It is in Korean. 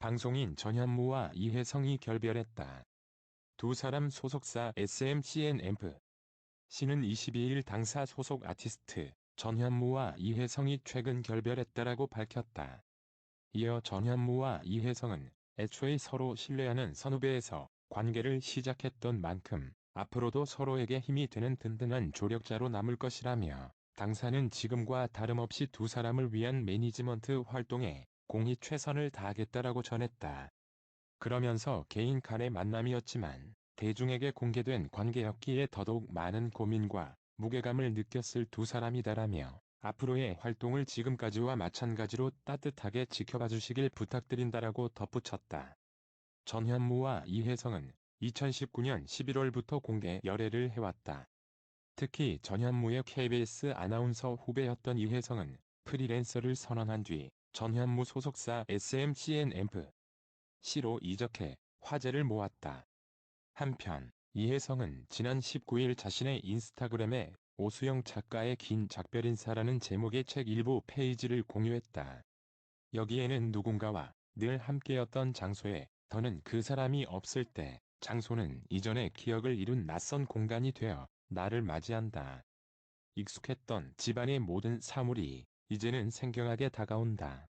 방송인 전현무와 이혜성이 결별했다. 두 사람 소속사 SMCN-앰프 씨는 22일 당사 소속 아티스트 전현무와 이혜성이 최근 결별했다라고 밝혔다. 이어 전현무와 이혜성은 애초에 서로 신뢰하는 선후배에서 관계를 시작했던 만큼 앞으로도 서로에게 힘이 되는 든든한 조력자로 남을 것이라며 당사는 지금과 다름없이 두 사람을 위한 매니지먼트 활동에 공이 최선을 다하겠다라고 전했다. 그러면서 개인 간의 만남이었지만 대중에게 공개된 관계였기에 더더욱 많은 고민과 무게감을 느꼈을 두 사람이다라며 앞으로의 활동을 지금까지와 마찬가지로 따뜻하게 지켜봐 주시길 부탁드린다라고 덧붙였다. 전현무와 이혜성은 2019년 11월부터 공개 열애를 해왔다. 특히 전현무의 KBS 아나운서 후배였던 이혜성은 프리랜서를 선언한 뒤 전현무 소속사 SMCN-앰프 C로 이적해 화제를 모았다. 한편 이혜성은 지난 19일 자신의 인스타그램에 오수영 작가의 긴 작별 인사라는 제목의 책 일부 페이지를 공유했다. 여기에는 누군가와 늘 함께였던 장소에 더는 그 사람이 없을 때 장소는 이전의 기억을 이룬 낯선 공간이 되어 나를 맞이한다. 익숙했던 집안의 모든 사물이 이제는 생경하게 다가온다.